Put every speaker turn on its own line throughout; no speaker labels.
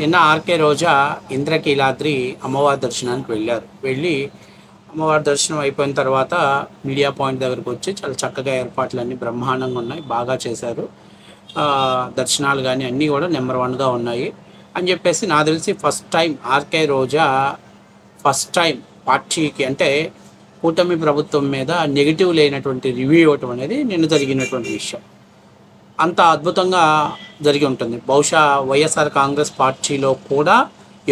నిన్న ఆర్కే రోజా ఇంద్రకీలాద్రి అమ్మవారి దర్శనానికి వెళ్ళారు. వెళ్ళి అమ్మవారి దర్శనం అయిపోయిన తర్వాత మీడియా పాయింట్ దగ్గరకు వచ్చి చాలా చక్కగా ఏర్పాట్లన్నీ బ్రహ్మాండంగా ఉన్నాయి బాగా చేశారు. దర్శనాలు కానీ అన్నీ కూడా నెంబర్ వన్గా ఉన్నాయి. అని చెప్పేసి నాకు తెలిసి first time RK Roja first time పార్టీకి అంటే కూటమి ప్రభుత్వం మీద నెగిటివ్ లేనటువంటి రివ్యూ ఇవ్వటం అనేది నిన్న జరిగినటువంటి విషయం. అంత అద్భుతంగా జరిగి ఉంటుంది. బహుశా వైఎస్ఆర్ కాంగ్రెస్ పార్టీలో కూడా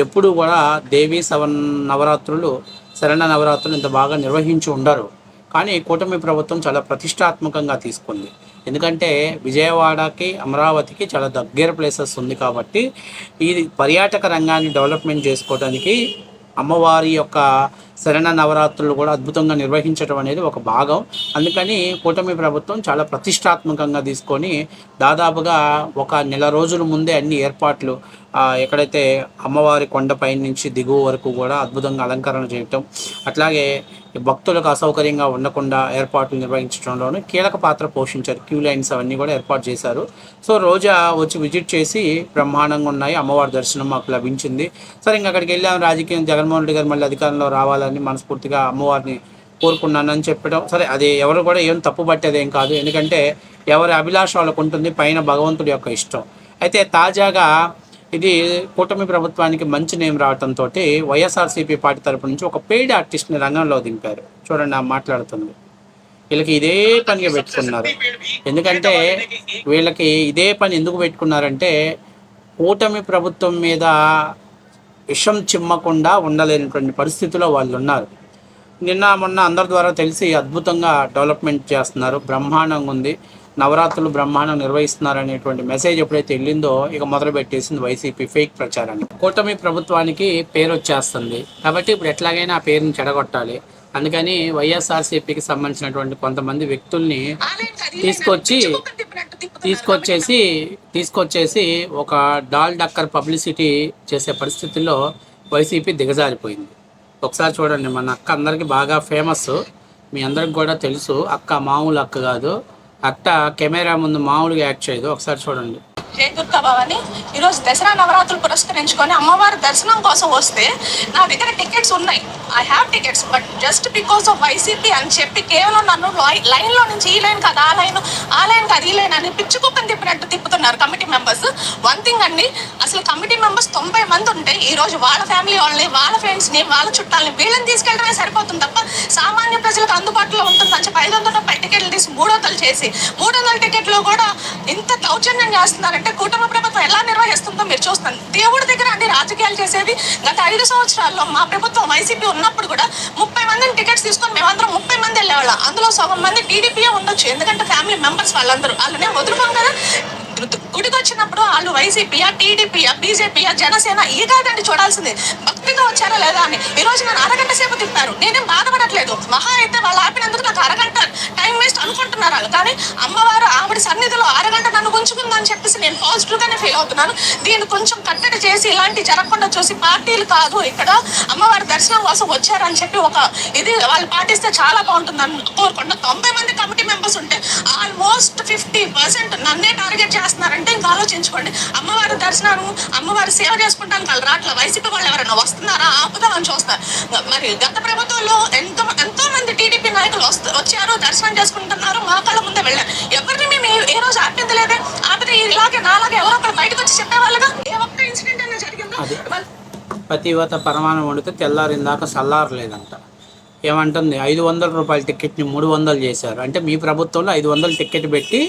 ఎప్పుడు కూడా దేవీ సవన్ నవరాత్రులు శరణ నవరాత్రులు ఇంత బాగా నిర్వహించి ఉండరు. కానీ కూటమి ప్రభుత్వం చాలా ప్రతిష్టాత్మకంగా తీసుకుంది. ఎందుకంటే విజయవాడకి అమరావతికి చాలా దగ్గర ప్లేసెస్ ఉంది కాబట్టి ఇది పర్యాటక రంగాన్ని డెవలప్మెంట్ చేసుకోవడానికి అమ్మవారి యొక్క శరణ నవరాత్రులు కూడా అద్భుతంగా నిర్వహించడం అనేది ఒక భాగం. అందుకని కూటమి ప్రభుత్వం చాలా ప్రతిష్టాత్మకంగా తీసుకొని దాదాపుగా ఒక నెల రోజుల ముందే అన్ని ఏర్పాట్లు ఎక్కడైతే అమ్మవారి కొండపై నుంచి దిగువ వరకు కూడా అద్భుతంగా అలంకరణ చేయటం అట్లాగే భక్తులకు అసౌకర్యంగా ఉండకుండా ఏర్పాట్లు నిర్వహించడంలోనూ కీలక పాత్ర పోషించారు. క్యూ లైన్స్ అవన్నీ కూడా ఏర్పాటు చేశారు. సో రోజా వచ్చి విజిట్ చేసి బ్రహ్మాండంగా ఉన్నాయి. అమ్మవారి దర్శనం మాకు లభించింది. సరే ఇంకా అక్కడికి వెళ్ళాం. రాజకీయం జగన్మోహన్ రెడ్డి గారు మళ్ళీ అధికారంలో రావాలని మనస్ఫూర్తిగా అమ్మవారిని కోరుకున్నానని చెప్పడం సరే అది ఎవరు కూడా ఏం తప్పు పట్టేదేం కాదు. ఎందుకంటే ఎవరి అభిలాష వాళ్ళకు ఉంటుంది పైన భగవంతుడి యొక్క ఇష్టం. అయితే తాజాగా ఇది కూటమి ప్రభుత్వానికి మంచి నేమ్ రావడంతో వైఎస్ఆర్సీపీ పార్టీ తరపు నుంచి ఒక పెయిడ్ ఆర్టిస్ట్ని రంగంలో దింపారు. చూడండి మాట్లాడుతుంది. వీళ్ళకి ఇదే పనిగా పెట్టుకున్నారు. ఎందుకంటే వీళ్ళకి ఇదే పని ఎందుకు పెట్టుకున్నారంటే కూటమి ప్రభుత్వం మీద విషం చిమ్మకుండా ఉండలేనటువంటి పరిస్థితిలో వాళ్ళు ఉన్నారు నిన్న మొన్న అందరి ద్వారా తెలిసి అద్భుతంగా డెవలప్మెంట్ చేస్తున్నారు. బ్రహ్మాండంగా ఉంది. నవరాత్రులు బ్రహ్మాండం నిర్వహిస్తున్నారు అనేటువంటి మెసేజ్ ఎప్పుడైతే వెళ్ళిందో ఇక మొదలు పెట్టేసింది వైసీపీ ఫేక్ ప్రచారాన్ని. కూటమి ప్రభుత్వానికి పేరు వచ్చేస్తుంది. కాబట్టి ఇప్పుడు ఎట్లాగైనా ఆ పేరుని చెడగొట్టాలి. అందుకని వైఎస్ఆర్సీపీకి సంబంధించినటువంటి కొంతమంది వ్యక్తుల్ని తీసుకొచ్చి తీసుకొచ్చేసి తీసుకొచ్చేసి ఒక డాల్ డక్కర్ పబ్లిసిటీ చేసే పరిస్థితుల్లో వైసీపీ దిగజారిపోయింది. ఒకసారి చూడండి మన అక్క అందరికీ బాగా ఫేమస్. మీ అందరికి కూడా తెలుసు అక్క మామూలు అక్క కాదు. అక్క కెమెరా ముందు మామూలుగా యాక్ట్ చేయదు. ఒకసారి చూడండి.
జై అని భవాని. ఈరోజు దసరా నవరాత్రులు పురస్కరించుకొని అమ్మవారి దర్శనం కోసం వస్తే నా దగ్గర టికెట్స్ ఉన్నాయి. I have tickets but just because of YCP అని చెప్పి కేవలం నన్ను లైన్లో నుంచి ఈ లైన్ కాదు ఆ లైన్ ఆ లైన్ కాదు ఈ లైన్ అని పిచ్చి తిప్పినట్టు తిప్పుతున్నారు కమిటీ మెంబర్స్. వన్ థింగ్ అండి అసలు కమిటీ మెంబర్స్ తొంభై మంది ఉంటే ఈరోజు వాళ్ళ ఫ్యామిలీ వాళ్ళని వాళ్ళ ఫ్రెండ్స్ని వాళ్ళ చుట్టాలని వీళ్ళని తీసుకెళ్ళడమే సరిపోతుంది తప్ప సామాన్య ప్రజలకు అందుబాటులో ఉంటుంది చెప్పి ఐదు వందల రూపాయల చేసి మూడు వందల టికెట్లు కూడా ఇంత దౌర్జన్యం చేస్తున్నారంటే కూటమి ప్రభుత్వం ఎలా నిర్వహిస్తుందో మీరు చూస్తారు దేవుడి దగ్గర అన్ని రాజకీయాలు చేసేది గత ఐదు సంవత్సరాల్లో మా ప్రభుత్వం వైసీపీ ఉన్నప్పుడు కూడా ముప్పై మందిని టికెట్స్ తీసుకొని మేమందరం ముప్పై మంది వెళ్ళేవాళ్ళం. అందులో సగం మంది టీడీపీయే ఉండొచ్చు. ఎందుకంటే ఫ్యామిలీ మెంబర్స్ వాళ్ళందరూ. వాళ్ళనే వదులుకోం కదా. గుడికి వచ్చినప్పుడు వాళ్ళు వైసీపీయా టీడీపీయా బీజేపీయా జనసేన ఈ కాదండి చూడాల్సింది. భక్తిగా వచ్చారా లేదా అని. ఈ రోజు నన్ను అరగంట సేపు తిప్పారు. నేనేం బాధపడట్లేదు. మహా అయితే వాళ్ళు ఆపినందుకు నాకు అరగంట టైం వేస్ట్ అనుకుంటున్నారు వాళ్ళు. కానీ అమ్మవారు ఆవిడ సన్నిధిలో అరగంట నన్ను ఉంచుకుందని చెప్పేసి నేను పాజిటివ్ గానే ఫీల్ అవుతున్నాను. దీన్ని కొంచెం కట్టడి చేసి ఇలాంటి జరగకుండా చూసి పార్టీలు కాదు. ఇక్కడ అమ్మవారి దర్శనం కోసం వచ్చారని చెప్పి ఒక ఇది వాళ్ళు పాటిస్తే చాలా బాగుంటుందని కోరుకుంటున్నా. తొంభై మంది కమిటీ మెంబర్స్ ఉంటే ఆల్మోస్ట్ ఫిఫ్టీ పర్సెంట్ నన్నే టార్గెట్ చేస్తున్నారంటే ఇంకా ఆలోచించుకోండి. అమ్మవారి దర్శనాలు అమ్మవారి సేవ చేసుకుంటానికి వాళ్ళు రాట్ల. వైసీపీ వాళ్ళు ఎవరైనా వస్తున్నారా? ఆపుదామని చూస్తారు మరి గత ప్రభుత్వంలో ఎంతో ఎంతో మంది టీడీపీ నాయకులు వస్తు వచ్చారు దర్శనం చేసుకుంటున్నారు. మా కళ్ళ ముందే వెళ్ళారు. ఎవరిని మేము ఏ- రోజు ఆపింది లేదే ఆపితే ఇలాగే నాలాగే ఎవరో ఒకరు బయటకు వచ్చి చెప్పేవాళ్ళుగా? ఏ ఒక్క ఇన్సిడెంట్ అయినా జరిగిందో?
అది.
వాళ్ళు-
పతివత పరమాణం వండితే తెల్లారిందాక చల్లారలేదంట ఏమంటుంది? ఐదు వందల రూపాయల టికెట్ని మూడు వందలు చేశారు. అంటే మీ ప్రభుత్వంలో ఐదు వందల టికెట్ పెట్టి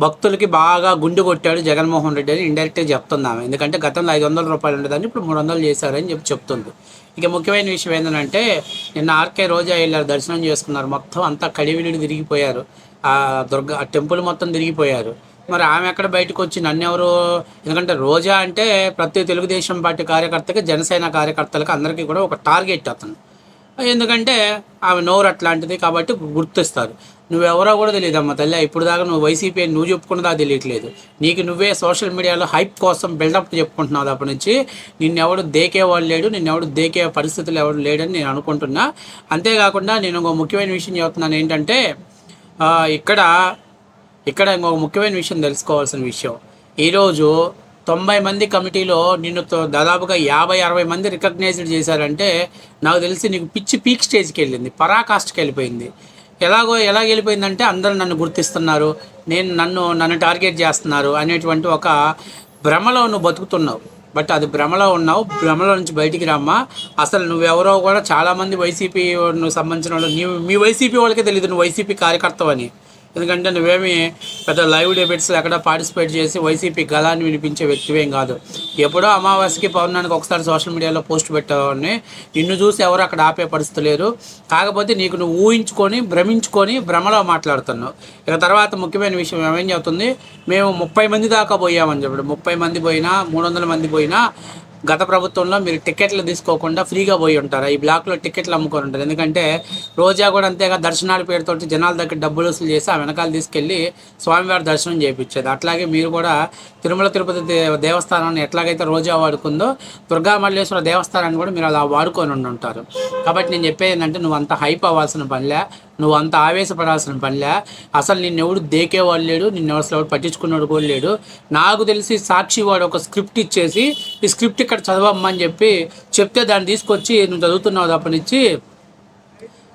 భక్తులకి బాగా గుండు కొట్టాడు జగన్మోహన్ రెడ్డి అని ఇండైరెక్ట్గా చెప్తున్నాము ఆమె ఎందుకంటే గతంలో ఐదు వందల రూపాయలు ఉండేదాన్ని ఇప్పుడు మూడు వందలు చేశారని చెప్పి చెప్తుంది. ఇక ముఖ్యమైన విషయం ఏంటంటే నిన్న ఆర్కే రోజా వెళ్ళారు దర్శనం చేసుకున్నారు. మొత్తం అంతా కడివిలుడు తిరిగిపోయారు. ఆ దుర్గా ఆ టెంపుల్ మొత్తం తిరిగిపోయారు. మరి ఆమె ఎక్కడ బయటకు వచ్చి నన్నెవరు? ఎందుకంటే రోజా అంటే ప్రతి తెలుగుదేశం పార్టీ కార్యకర్తకి జనసేన కార్యకర్తలకు అందరికీ కూడా ఒక టార్గెట్ అతను. ఎందుకంటే ఆమె నోరు అట్లాంటిది కాబట్టి గుర్తిస్తారు. నువ్వెవరో కూడా తెలియదు అమ్మ తల్లి. ఇప్పుడు దాకా నువ్వు వైసీపీ అని నువ్వు చెప్పుకున్నదా తెలియట్లేదు. నీకు నువ్వే సోషల్ మీడియాలో హైప్ కోసం బిల్డప్ చెప్పుకుంటున్నావు అప్పటి నుంచి. నిన్నెవడు దేకేవాడు లేడు నిన్నెవడు దేకే పరిస్థితులు ఎవడు లేడని నేను అనుకుంటున్నా. అంతేకాకుండా నేను ఇంకో ముఖ్యమైన విషయం చెప్తున్నాను ఏంటంటే ఇక్కడ ఇక్కడ ఇంకొక ముఖ్యమైన విషయం తెలుసుకోవాల్సిన విషయం. ఈరోజు తొంభై మంది కమిటీలో నిన్ను దాదాపుగా యాభై అరవై మంది రికగ్నైజ్డ్ చేశారంటే నాకు తెలిసి నీకు పిచ్చి పీక్ స్టేజ్కి వెళ్ళింది పరాకాష్ఠకి వెళ్ళిపోయింది. ఎలాగో ఎలా వెళ్ళిపోయిందంటే అందరూ నన్ను గుర్తిస్తున్నారు నేను నన్ను నన్ను టార్గెట్ చేస్తున్నారు అనేటువంటి ఒక భ్రమలో నువ్వు బతుకుతున్నావు. బట్ అది భ్రమలో ఉన్నావు భ్రమలో నుంచి బయటికి రమ్మా. అసలు నువ్వెవరో కూడా చాలామంది వైసీపీ సంబంధించిన వాళ్ళు నీ మీ వైసీపీ వాళ్ళకే తెలియదు నువ్వు వైసీపీ కార్యకర్తవని. ఎందుకంటే నువ్వేమి పెద్ద లైవ్ డిబేట్స్లో ఎక్కడ పార్టిసిపేట్ చేసి వైసీపీ గలాన్ని వినిపించే వ్యక్తివేం కాదు. ఎప్పుడో అమావాస్యకి పౌర్ణానికి ఒకసారి సోషల్ మీడియాలో పోస్ట్ పెట్టేవాడిని. నిన్ను చూసి ఎవరు అక్కడ ఆపే పరిస్థితి లేరు కాకపోతే నీకు నువ్వు ఊహించుకొని భ్రమించుకొని భ్రమలో మాట్లాడుతున్నావు. ఇక తర్వాత ముఖ్యమైన విషయం ఏమేం చెబుతుంది మేము ముప్పై మంది దాకా పోయామని చెప్పాడు. ముప్పై మంది పోయినా మూడు వందల మంది పోయినా గత ప్రభుత్వంలో మీరు టికెట్లు తీసుకోకుండా ఫ్రీగా పోయి ఉంటారు? ఈ బ్లాక్లో టికెట్లు అమ్ముకొని ఉంటారు. ఎందుకంటే రోజా కూడా అంతేగా దర్శనాల పేరుతో జనాల దగ్గర డబ్బులు వసూలు చేసి ఆ వెనకాల తీసుకెళ్ళి స్వామివారి దర్శనం చేయించేది. అట్లాగే మీరు కూడా తిరుమల తిరుపతి దేవస్థానాన్ని ఎట్లాగైతే రోజా వాడుకుందో దుర్గా మల్లేశ్వర దేవస్థానాన్ని కూడా మీరు అలా వాడుకొని ఉంటారు కాబట్టి నేను చెప్పేది ఏంటంటే నువ్వు అంత హైప్ అవ్వాల్సిన పనిలే. నువ్వు అంత ఆవేశపడాల్సిన పనిలే. అసలు నిన్నెవడు దేకేవాడు లేడు నిన్ను అసలు ఎవడు పట్టించుకున్నాడు కూడా లేడు. నాకు తెలిసి సాక్షి వాడు ఒక స్క్రిప్ట్ ఇచ్చేసి ఈ స్క్రిప్ట్ ఇక్కడ చదవమ్మని చెప్పి చెప్తే దాన్ని తీసుకొచ్చి నువ్వు చదువుతున్నావు తప్పనిచ్చి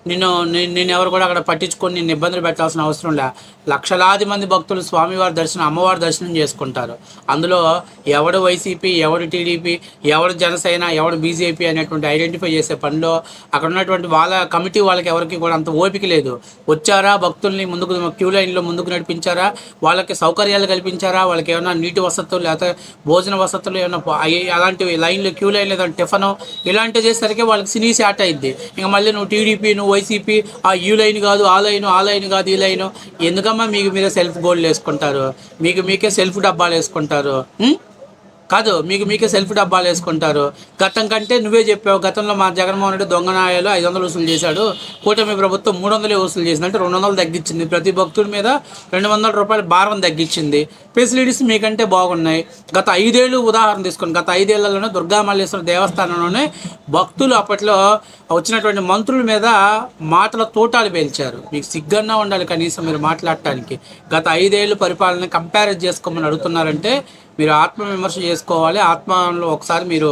నిన్ను నేను నిన్ను ఎవరు కూడా అక్కడ పట్టించుకొని నిన్ను ఇబ్బందులు పెట్టాల్సిన అవసరం లే. లక్షలాది మంది భక్తులు స్వామివారి దర్శనం అమ్మవారి దర్శనం చేసుకుంటారు. అందులో ఎవడు వైసీపీ ఎవడు టీడీపీ ఎవడు జనసేన ఎవడు బీజేపీ అనేటువంటి ఐడెంటిఫై చేసే పనిలో అక్కడ ఉన్నటువంటి వాళ్ళ కమిటీ వాళ్ళకి ఎవరికి కూడా అంత ఓపిక లేదు. వచ్చారా భక్తుల్ని ముందుకు క్యూ లైన్లో ముందుకు నడిపించారా? వాళ్ళకి సౌకర్యాలు కల్పించారా? వాళ్ళకి ఏమైనా నీటి వసతులు లేకపోతే భోజన వసతులు ఏమైనా అలాంటివి లైన్లో క్యూ లైన్ లేదా టిఫను ఇలాంటివి చేసేసరికి వాళ్ళకి సినీ శాట్ అయింది ఇంకా మళ్ళీ నువ్వు టీడీపీ నువ్వు వైసీపీ ఆ యూ లైన్ కాదు ఆ లైన్ ఆ లైన్ కాదు ఈ లైన్. ఎందుకమ్మా మీకు మీరే సెల్ఫ్ గోల్డ్ వేసుకుంటారు? మీకు మీకే సెల్ఫ్ డబ్బాలు వేసుకుంటారు? కాదు మీకు మీకే సెల్ఫ్ డబ్బాలు వేసుకుంటారు. గతం కంటే నువ్వే చెప్పావు గతంలో మా జగన్మోహన్ రెడ్డి దొంగనాయాలు ఐదు వందలు వసూలు చేశాడు. కూటమి ప్రభుత్వం మూడు వందలే వసూలు చేసింది అంటే రెండు వందలు తగ్గించింది. ప్రతి భక్తుడి మీద రెండు వందల రూపాయల భారం తగ్గించింది. ఫెసిలిటీస్ మీకంటే బాగున్నాయి. గత ఐదేళ్ళు ఉదాహరణ తీసుకోండి గత ఐదేళ్ళలోనే దుర్గామల్లేశ్వర దేవస్థానంలోనే భక్తులు అప్పట్లో వచ్చినటువంటి మంత్రుల మీద మాటల తోటాలు పేల్చారు. మీకు సిగ్గన్నా ఉండాలి కనీసం మీరు మాట్లాడటానికి. గత ఐదేళ్ళు పరిపాలన కంపేర్ చేసుకోమని అడుగుతున్నారంటే మీరు ఆత్మ విమర్శ చేసుకోవాలి. ఆత్మలో ఒకసారి మీరు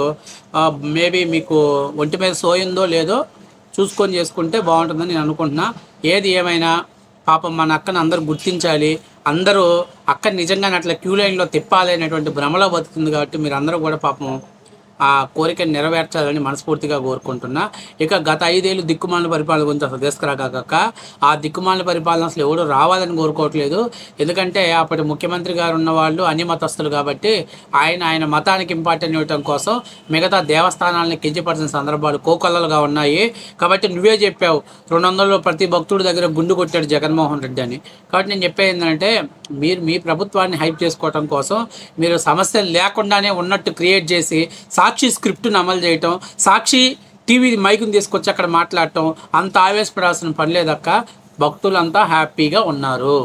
మేబీ మీకు ఒంటి మీద సోయిందో లేదో చూసుకొని చేసుకుంటే బాగుంటుందని నేను అనుకుంటున్నా. ఏది ఏమైనా పాపం మన అక్కను అందరూ గుర్తించాలి. అందరూ అక్క నిజంగానే అట్లా క్యూ లైన్లో తిప్పాలి అనేటువంటి భ్రమలో బతుకుతుంది కాబట్టి మీరు అందరూ కూడా పాపం ఆ కోరికను నెరవేర్చాలని మనస్ఫూర్తిగా కోరుకుంటున్నా. ఇక గత ఐదేళ్ళు దిక్కుమాలిన పరిపాలన గురించి అసలు తీసుకురాక ఆ దిక్కుమాలిన పరిపాలన అసలు ఎవడు రావాలని కోరుకోవట్లేదు. ఎందుకంటే అప్పటి ముఖ్యమంత్రి గారు ఉన్న వాళ్ళు అన్ని మతస్థులు కాబట్టి ఆయన ఆయన మతానికి ఇంపార్టెంట్ ఇవ్వటం కోసం మిగతా దేవస్థానాలను కించపరిచిన సందర్భాలు కోకొల్లలుగా ఉన్నాయి. కాబట్టి నువ్వే చెప్పావు రెండు వందలు ప్రతి భక్తుడి దగ్గర గుండు కొట్టాడు జగన్మోహన్ రెడ్డి అని. కాబట్టి నేను చెప్పేది ఏంటంటే మీరు మీ ప్రభుత్వాన్ని హైప్ చేసుకోవటం కోసం మీరు సమస్యలు లేకుండానే ఉన్నట్టు క్రియేట్ చేసి సాక్షి స్క్రిప్ట్ను అమలు చేయటం సాక్షి టీవీ మైకుని తీసుకొచ్చి అక్కడ మాట్లాడటం అంత ఆవేశపడాల్సిన పని లేదక్క. భక్తులంతా హ్యాపీగా ఉన్నారు.